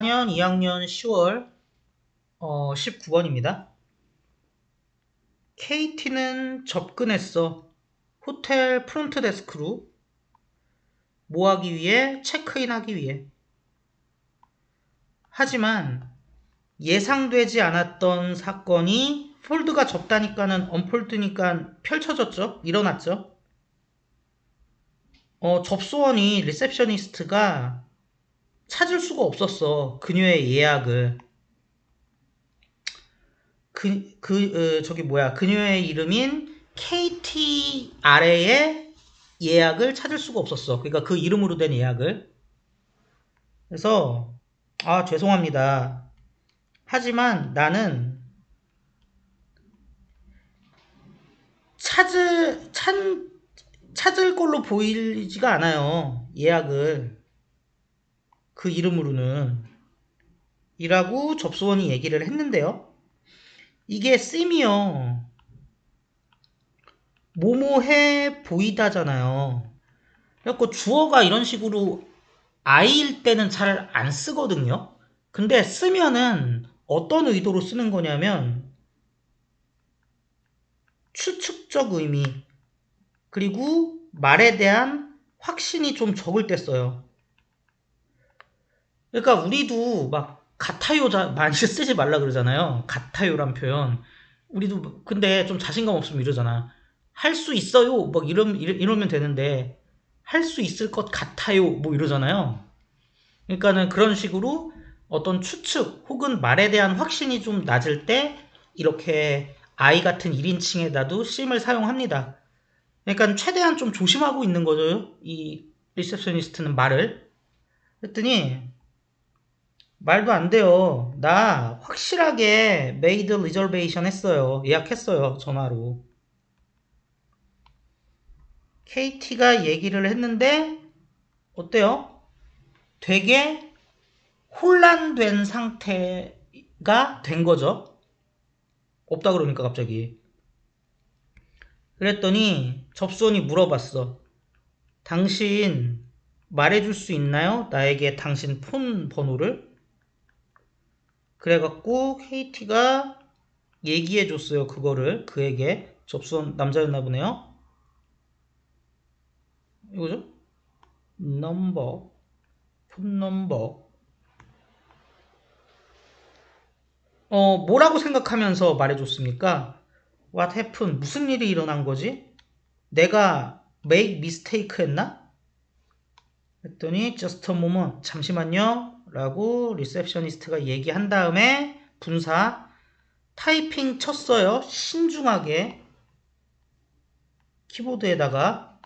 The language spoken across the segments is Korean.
2014년 2학년 10월 어, 19번입니다. KT는 접근했어. 호텔 프론트 데스크로 뭐 하기 위해? 체크인 하기 위해. 하지만 예상되지 않았던 사건이 폴드가 접다니까는 언폴드니까 펼쳐졌죠? 일어났죠? 어, 접수원이 리셉셔니스트가 찾을 수가 없었어. 그녀의 예약을. 그, 그, 어, 저기 뭐야. 그녀의 이름인 KT 아래의 예약을 찾을 수가 없었어. 그러니까 그 이름으로 된 예약을. 그래서, 아, 죄송합니다. 하지만 나는 찾을, 찾, 찾을 걸로 보이지가 않아요. 예약을. 그 이름으로는 이라고 접수원이 얘기를 했는데요. 이게 씀이요. 뭐뭐해 보이다잖아요. 그래갖고 주어가 이런 식으로 아이일 때는 잘 안 쓰거든요. 근데 쓰면은 어떤 의도로 쓰는 거냐면 추측적 의미 그리고 말에 대한 확신이 좀 적을 때 써요. 그러니까 우리도 막 같아요 많이 쓰지 말라 그러잖아요. 같아요란 표현. 우리도 근데 좀 자신감 없으면 이러잖아. 할 수 있어요. 뭐 이러, 이러면 되는데 할 수 있을 것 같아요. 뭐 이러잖아요. 그러니까는 그런 식으로 어떤 추측 혹은 말에 대한 확신이 좀 낮을 때 이렇게 아이 같은 1인칭에다도 심을 사용합니다. 그러니까 최대한 좀 조심하고 있는 거죠. 이 리셉셔니스트는 말을. 그랬더니 말도 안 돼요. 나 확실하게 메이드 리저베이션 했어요. 예약했어요. 전화로. KT가 얘기를 했는데 어때요? 되게 혼란된 상태가 된 거죠. 없다 그러니까 갑자기. 그랬더니 접수원이 물어봤어. 당신 말해줄 수 있나요? 나에게 당신 폰 번호를? 그래갖고 KT가 얘기해줬어요. 그거를 그에게 접수한 남자였나 보네요. 이거죠? 넘버 폰 넘버 어 뭐라고 생각하면서 말해줬습니까? What happened? 무슨 일이 일어난 거지? 내가 make mistake 했나? 했더니 just a moment 잠시만요 라고 리셉셔니스트가 얘기한 다음에 분사 타이핑 쳤어요. 신중하게 키보드에다가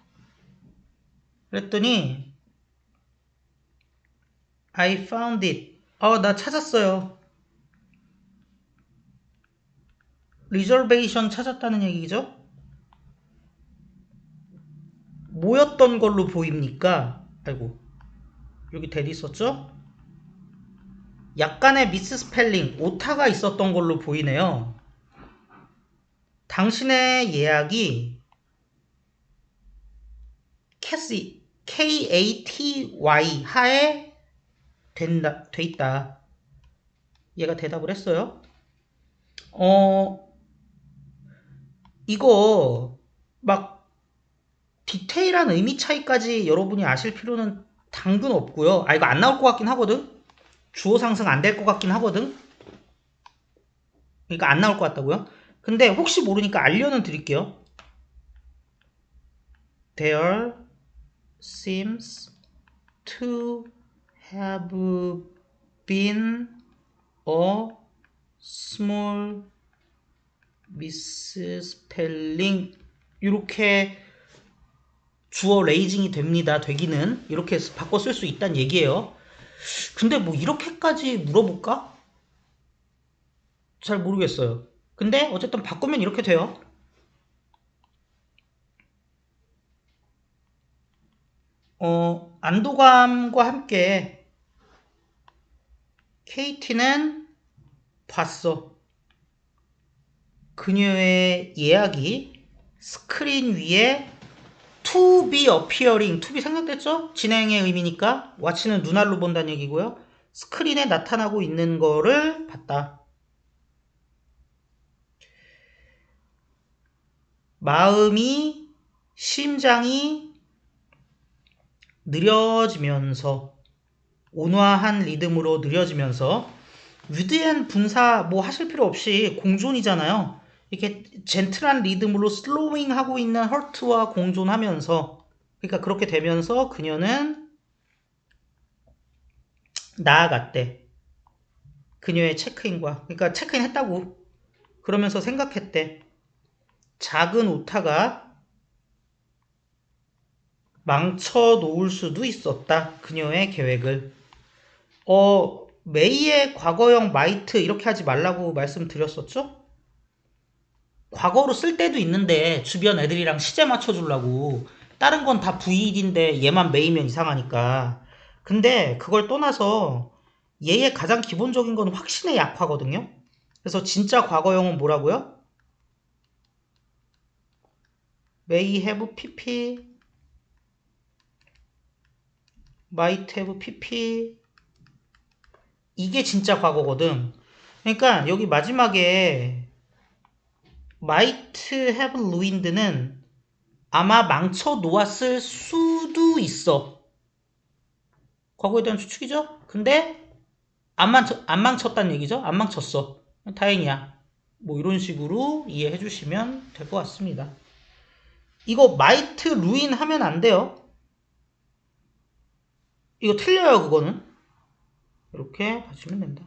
그랬더니 I found it. 어, 나 찾았어요. 리저베이션 찾았다는 얘기죠? 뭐였던 걸로 보입니까? 아이고 여기 대디 있었죠? 약간의 미스 스펠링, 오타가 있었던 걸로 보이네요. 당신의 예약이 캐시, K-A-T-Y 하에 된다, 돼 있다. 얘가 대답을 했어요. 어, 이거 막 디테일한 의미 차이까지 여러분이 아실 필요는 당근 없고요. 아, 이거 안 나올 것 같긴 하거든? 주어 상승 안 될 것 같긴 하거든. 그러니까 안 나올 것 같다고요. 근데 혹시 모르니까 알려는 드릴게요. There seems to have been a small misspelling 이렇게 주어 레이징이 됩니다. 되기는 이렇게 바꿔 쓸 수 있다는 얘기예요. 근데 뭐 이렇게까지 물어볼까? 잘 모르겠어요. 근데 어쨌든 바꾸면 이렇게 돼요. 어, 안도감과 함께 KT는 봤어. 그녀의 예약이 스크린 위에 to be appearing, to be 생략됐죠? 진행의 의미니까. watch는 눈알로 본다는 얘기고요. 스크린에 나타나고 있는 거를 봤다. 마음이, 심장이 느려지면서, 온화한 리듬으로 느려지면서, 위드한 분사 뭐 하실 필요 없이 공존이잖아요. 이렇게 젠틀한 리듬으로 슬로잉 하고 있는 헐트와 공존하면서, 그러니까 그렇게 되면서 그녀는 나아갔대. 그녀의 체크인과, 그러니까 체크인 했다고. 그러면서 생각했대. 작은 오타가 망쳐 놓을 수도 있었다. 그녀의 계획을. 어, 메이의 과거형 마이트 이렇게 하지 말라고 말씀드렸었죠? 과거로 쓸 때도 있는데 주변 애들이랑 시제 맞춰주려고. 다른 건다 VED인데 얘만 메이면 이상하니까. 근데 그걸 떠나서 얘의 가장 기본적인 건 확신의 약화거든요. 그래서 진짜 과거형은 뭐라고요? may have pp. Might have pp. 이게 진짜 과거거든. 그러니까 여기 마지막에 might have ruined는 아마 망쳐 놓았을 수도 있어. 과거에 대한 추측이죠? 근데 안, 망쳐, 안 망쳤다는 얘기죠? 안 망쳤어. 다행이야. 뭐 이런 식으로 이해해 주시면 될 것 같습니다. 이거 might ruin 하면 안 돼요. 이거 틀려요, 그거는. 이렇게 봐주면 된다.